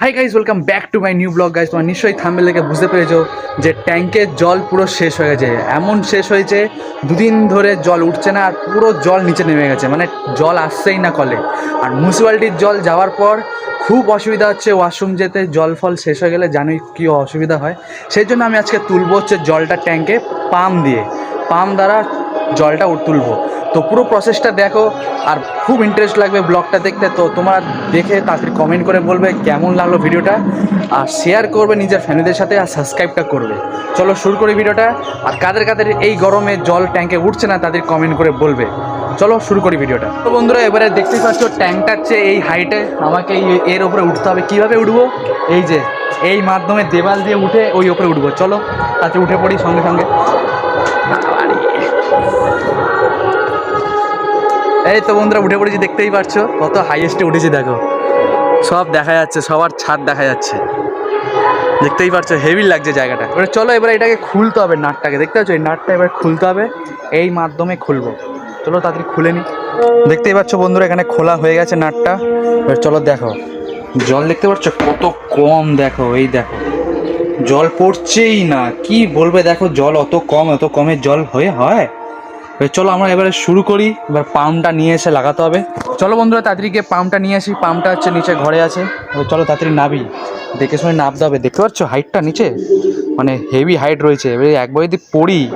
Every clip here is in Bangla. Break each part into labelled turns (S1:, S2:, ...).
S1: Hi guys welcome back to my new blog guys তোমার নিশ্চয়ই থাম্বেল থেকে বুঝতে পেরেছ যে ট্যাঙ্কের জল পুরো শেষ হয়ে গেছে। এমন শেষ হয়েছে, দুদিন ধরে জল উঠছে না আর পুরো জল নিচে নেমে গেছে। মানে জল আসছেই না কলে। আর মিউনিসিপ্যালিটির জল যাওয়ার পর খুব অসুবিধা হচ্ছে ওয়াশরুম যেতে জল ফল শেষ হয়ে গেলে জানোই কী অসুবিধা হয়। সেই জন্য আমি আজকে তুলবো হচ্ছে জলটা ট্যাঙ্কে পাম্প দিয়ে। পাম্প দ্বারা জলটা তুলবো। তো পুরো প্রসেসটা দেখো, আর খুব ইন্টারেস্ট লাগবে ব্লগটা দেখতে। তো তোমার দেখে তাড়াতাড়ি কমেন্ট করে বলবে কেমন লাগল ভিডিওটা। আর শেয়ার করবে নিজের ফ্যামিলিদের সাথে আর সাবস্ক্রাইবটা করবে। চলো শুরু করি ভিডিওটা। আর কাদের কাদের এই গরমে জল ট্যাঙ্কে উঠছে না তাদের কমেন্ট করে বলবে। চলো শুরু করি ভিডিওটা। তো বন্ধুরা, এবারে দেখতেই পাচ্ছ ট্যাঙ্কটা হচ্ছে এই হাইটে আমাকে এর উপরে উঠতে হবে। কীভাবে উঠবো? এই যে, এই মাধ্যমে দেওয়াল দিয়ে উঠে ওই ওপরে উঠবো। চলো, তাতে উঠে পড়ি সঙ্গে সঙ্গে। এই তো বন্ধুরা, উঠে পড়েছি, দেখতেই পারছ। কত হাইয়েস্টে উঠেছি, দেখো। সব দেখা যাচ্ছে, সবার ছাদ দেখা যাচ্ছে। দেখতেই পারছ হেভি লাগছে জায়গাটা। এবার চলো, এবার এটাকে খুলতে হবে নাটটাকে। দেখতে পাচ্ছ, এই নাটটা এবার খুলতে হবে। এই মাধ্যমে খুলবো। চলো, তাড়াতাড়ি খুলে নি। দেখতেই পাচ্ছ বন্ধুরা, এখানে খোলা হয়ে গেছে নাটটা। এবার চলো, দেখো। জল দেখতে পাচ্ছ, কত কম, দেখো, এই দেখো। জল পড়ছেই না। কি বলবে, দেখো, জল অত কম, অত কমে জল হয়ে, হয়? চলো আমরা এবারে শুরু করি। এবার পাম্পটা নিয়ে এসে লাগাতে হবে। চলো বন্ধুরা, তাড়াতাড়ি গিয়ে পাম্পটা নিয়ে আসি। পাম্পটা হচ্ছে নিচে ঘরে আছে। চলো তাড়াতাড়ি নাবি দেখে শুনে নামতে হবে। দেখতে পাচ্ছ হাইটটা নিচে? মানে হেভি হাইট রয়েছে। এবারে একবার যদি পড়ি,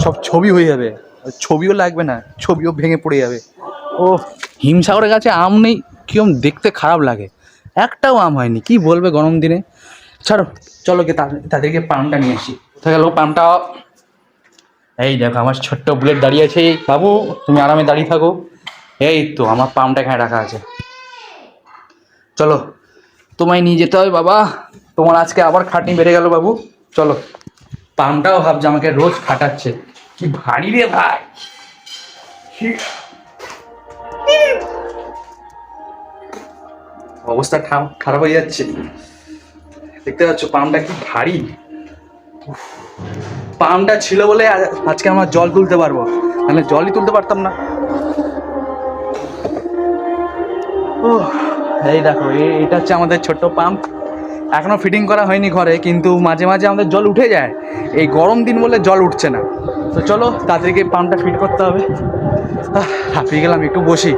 S1: সব ছবি হয়ে যাবে। ছবিও লাগবে না, ছবিও ভেঙে পড়ে যাবে। ও হিমসাগরের কাছে আম নেই। কিরম দেখতে খারাপ লাগে। একটাও আম হয়নি। কি বলবে গরম দিনে? ছাড়ো, চলো তা- তাদেরকে পাম্পটা নিয়ে আসি। গেল? পাম্পটা এই দেখো, আমার ছোট্ট বুলেট দাঁড়িয়ে আছে। বাবু, তুমি আরামে দাঁড়িয়ে থাকো। এই তো, আমার পাম্পটা এখানে রাখা আছে। চলো, তোমায় নিয়ে যেতে হবে বাবা। তোমার আজকে আবার খাটনি বেড়ে গেল বাবু। চলো, পাম্পটাও ভাবছে আমাকে রোজ খাটাচ্ছে। কি ভারী রে ভাই। অবস্থা খারাপ হয়ে যাচ্ছে। দেখতে পাচ্ছ, পাম্পটা কি ভারী। পাম্পটা ছিল বলে আজকে আমরা জল তুলতে পারব। নাহলে জলই তুলতে পারতাম না। এই দেখো এটা হচ্ছে আমাদের ছোট্ট পাম্প। এখনও ফিটিং করা হয়নি ঘরে, কিন্তু মাঝে মাঝে আমাদের জল উঠে যায়। এই গরম দিন বলে জল উঠছে না। তো চলো তাদেরকে পাম্পটা ফিট করতে হবে। হাঁপিয়ে গেলাম, একটু বসি।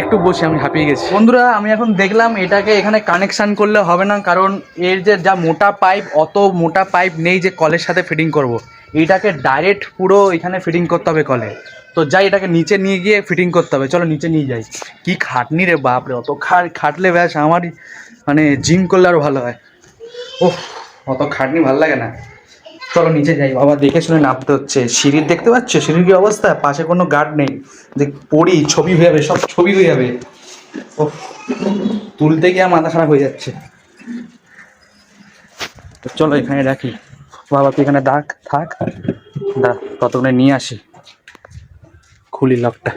S1: একটু বসি, আমি হাঁপিয়ে গেছি। বন্ধুরা, আমি এখন দেখলাম এটাকে এখানে কানেকশান করলে হবে না, কারণ এর যে, যা মোটা পাইপ অত মোটা পাইপ নেই যে কলের সাথে ফিটিং করব। এইটাকে ডাইরেক্ট পুরো এখানে ফিটিং করতে হবে কলে। তো যাই, এটাকে নিচে নিয়ে গিয়ে ফিটিং করতে হবে। চলো, নিচে নিয়ে যাই। কি খাটনি রে, বাপরে, অত খাট, খাটলে ব্যাস আমারই মানে জিম করলে আরও ভালো হয়। ওহ, অত খাটনি ভালো লাগে না। চলো নিচে যাই, বাবা দেখে শুনে নামতে হচ্ছে। সিঁড়ির দেখতে পাচ্ছ? সিঁড়ির কি অবস্থা? পাশে কোনো গার্ড নেই। দেখ পড়ি, ছবি হয়ে যাবে, সব ছবি হয়ে যাবে। ও তুলতে গিয়ে মাথা খারাপ হয়ে যাচ্ছে। তো চলো এখানে রাখি। বাবা তুই এখানে ডাক থাক। দা, ততক্ষণে নিয়ে আসি। খুলি লকটা।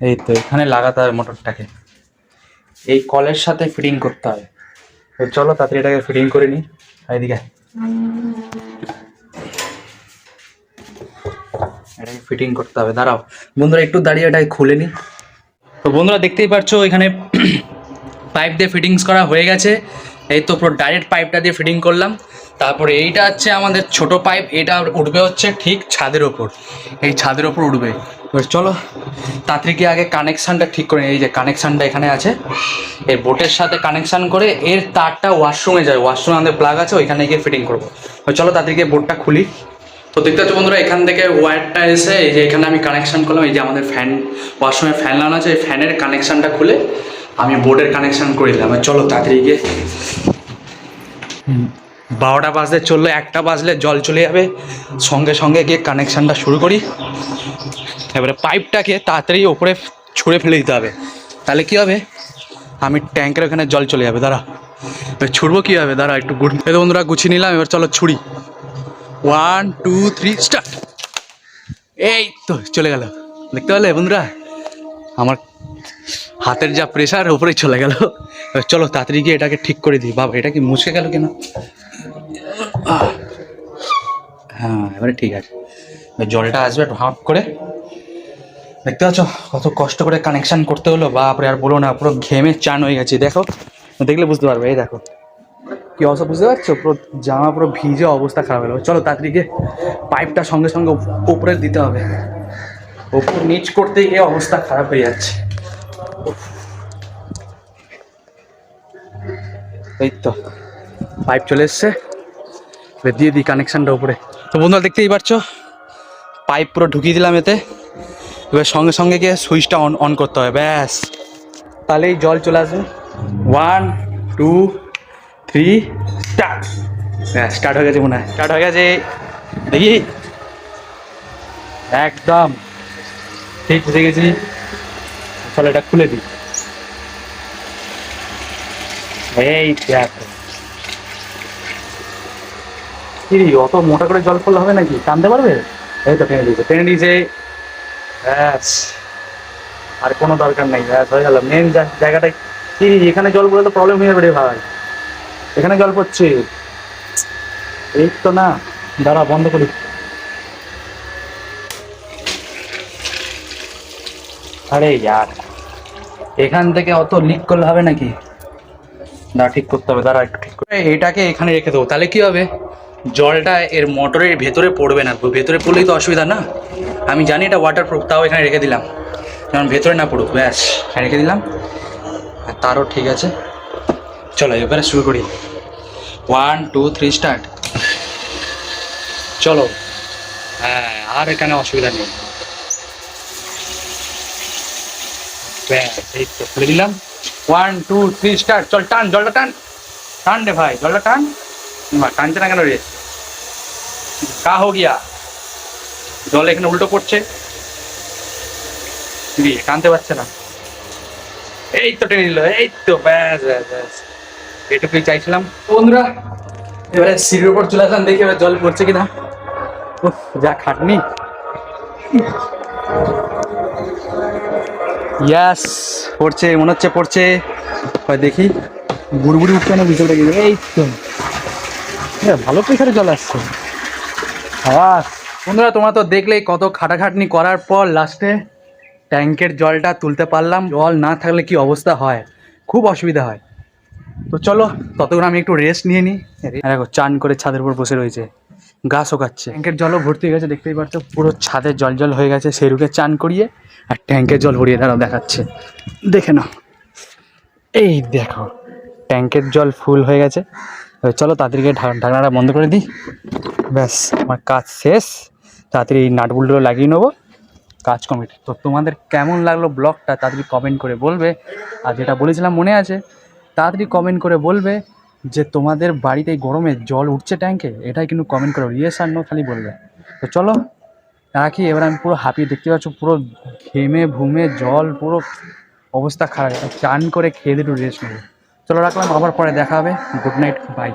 S1: এই তো, এখানে লাগাতে হবে মোটরটাকে। এই কলের সাথে ফিটিং করতে হবে তো চলো তাড়াতাড়ি এটাকে ফিটিং করে নিই। এদিকে এটাকে ফিটিং করতে হবে। দাঁড়াও। বন্ধুরা, একটু দাঁড়িয়ে এটাকে খুলে নিই। তো বন্ধুরা, দেখতেই পাচ্ছ, এখানে পাইপ দিয়ে ফিটিংস করা হয়ে গেছে। এই তো পুরো ডাইরেক্ট পাইপটা দিয়ে ফিটিং করলাম। তারপরে এইটা হচ্ছে আমাদের ছোট পাইপ এটা উঠবে হচ্ছে ঠিক ছাদের ওপর। এই ছাদের ওপর উঠবে। এবার চলো তাড়াতাড়ি কি আগে কানেকশানটা ঠিক করে। এই যে কানেকশানটা এখানে আছে। এর বোটের সাথে কানেকশান করে এর তারটা ওয়াশরুমে যায়। ওয়াশরুমে আমাদের প্লাগ আছে, ওইখানে গিয়ে ফিটিং করব। চলো তাড়াতাড়ি গিয়ে বোর্ডটা খুলি। তো দেখতে পাচ্ছ বন্ধুরা, এখান থেকে ওয়্যারটা এসে এই যে এখানে আমি কানেকশান করলাম। এই যে আমাদের ফ্যান ওয়াশরুমে ফ্যান লাগানো আছে। এই ফ্যানের কানেকশানটা খুলে আমি বোর্ডের কানেকশান করে দিলাম। চলো তাড়াতাড়ি গিয়ে বারোটা বাজলে চলল, একটা বাজলে জল চলে যাবে। সঙ্গে সঙ্গে গিয়ে কানেকশানটা শুরু করি। এবারে পাইপটাকে তাড়াতাড়ি ওপরে ছুঁড়ে ফেলে দিতে হবে। তাহলে কী হবে? আমি ট্যাঙ্কের ওখানে জল চলে যাবে, দাঁড়া। এবার ছুড়বো কী হবে? দাঁড়া, একটু গুড বন্ধুরা, গুছিয়ে নিলাম। এবার চলো ছুড়ি। ওয়ান টু থ্রি স্টার্ট এই তো, চলে গেল। দেখতে পেলে বন্ধুরা? আমার হাতের যা প্রেশার ওপরেই চলে গেল। চলো তাড়াতাড়ি গিয়ে এটাকে ঠিক করে দিই। বাবা, এটা কি মুছে গেল কেন। হ্যাঁ এবারে ঠিক আছে। জলটা আসবে ভাপ করে। দেখতে পাচ্ছ, কত কষ্ট করে কানেকশান করতে হলো। বাপরে, আর বলো না, পুরো ঘেমে চান হয়ে গেছে। দেখো, দেখলে বুঝতে পারবে, এই দেখো। কি অবস্থা বুঝতে পারছ? পুরো জামা পুরো ভিজে অবস্থা খারাপ হলো। চলো তাড়াতাড়ি গিয়ে পাইপটা সঙ্গে সঙ্গে উপরে দিতে হবে। ওপর নিচ করতেই গিয়ে অবস্থা খারাপ হয়ে যাচ্ছে। এই তো পাইপ চলে এসছে। এবার দিয়ে দিই কানেকশানটা উপরে। তো বন্ধুরা দেখতেই পারছ? পাইপ পুরো ঢুকিয়ে দিলাম এতে। এবার সঙ্গে সঙ্গে গিয়ে সুইচটা অন অন করতে হবে ব্যাস। তাহলেই জল চলে আসবে। ওয়ান টু থ্রি স্টার্ট হ্যাঁ স্টার্ট হয়ে গেছে মনে হয়। স্টার্ট হয়ে গেছে। দেখি। একদম। ঠিক বুঝে গেছি। চলো এটা খুলে দিই। এই দেখো। কি অত মোটা করে জল পড়লে হবে নাকি? টানতে পারবে? এই তো টেনে দিয়েছে টেনে দিয়েছে। ব্যাস, আর কোনো দরকার নেই, ব্যাস, হয়ে গেল। মেন জায়গাটায় কি এখানে জল পড়লে তো প্রবলেম হয়ে যাবে ভাই। এখানে জল পড়ছে। এই তো না, দাঁড়া, বন্ধ করি। আরে ইয়ার, এখান থেকে অত লিক করলে হবে নাকি? দাঁড়া ঠিক করতে হবে, দাঁড়া একটু ঠিক করে। এটাকে এখানে রেখে দেবো, তাহলে কি হবে? জলটা এর মোটরের ভেতরে পড়বে না, ভেতরে পড়লেই তো অসুবিধা না? আমি জানি এটা ওয়াটার প্রুফ তাও এখানে রেখে দিলাম। কারণ ভেতরে না পড়ুক, ব্যাস, এখানে রেখে দিলাম। তারও ঠিক আছে। চলো, এবারে শুরু করি। ওয়ান টু থ্রি স্টার্ট চলো। হ্যাঁ আর এখানে অসুবিধা নেই। ব্যাস এই তো খুলে দিলাম। ওয়ান টু থ্রি স্টার্ট চল টান জলটা টান। টান রে ভাই জলটা টান। বা টানছে না কেন রে? কা হো গিয়া। জল এখানে উল্টো পড়ছে টানতে পারছে না। এই তো টেনে নিল এই তো ব্যাস ব্যাস ব্যাস। এটুকুই চাইছিলাম। বন্ধুরা এবারে সিঁড়ির উপর চলে আসলাম দেখি এবার জল পড়ছে কিনা। যা খাটনি। ইয়াস পড়ছে মনে হচ্ছে পড়ছে। হয় দেখি। বুড়বুড়ি উঠছে না ভিতরে গিয়ে এই তো ভালো প্রেশারে জল আসছে। আওয়াজ বন্ধুরা তোমরা তো দেখলেই কত খাটাখাটনি করার পর লাস্টে ট্যাঙ্কের জলটা তুলতে পারলাম। জল না থাকলে কি অবস্থা হয়? খুব অসুবিধা হয়। তো চলো ততক্ষণ আমি একটু রেস্ট নিয়ে নিই। দেখো চান করে ছাদের উপর বসে রয়েছে। গা শোকাচ্ছে ট্যাঙ্কের জলও ভর্তি হয়ে গেছে, দেখতেই পাচ্ছ পুরো ছাদের জল জল হয়ে গেছে। সেরুকে চান করিয়ে আর ট্যাঙ্কের জল ভরিয়ে দাঁড়াও, দেখাচ্ছে। দেখে নাও। এই দেখো, ট্যাঙ্কের জল ফুল হয়ে গেছে। চলো তাড়াতাড়ি ঢাকনাটা বন্ধ করে দিই। ব্যাস, আমার কাজ শেষ। তাড়াতাড়ি নাটগুলো লাগিয়ে নেব। কাজ কমপ্লিট তো তোমাদের কেমন লাগল ব্লগটা, তাড়াতাড়ি কমেন্ট করে বলবে। আর যেটা বলেছিলাম মনে আছে, তাড়াতাড়ি কমেন্ট করে বলবে। যে তোমাদের বাড়িতে গরমে জল উঠছে ট্যাঙ্কে, এটাই কিন্তু কমেন্ট করো। ইয়েস আর নো খালি বলবে। তো চলো, রাখি, এবার আমি পুরো হাঁপিয়ে দেখতে পাচ্ছ, পুরো ঘেমে ভুমে জল, পুরো অবস্থা খারাপ। চান করে খেয়ে দিয়ে রেস্ট নেব। চলো রাখলাম, আবার পরে দেখা হবে। Good night bye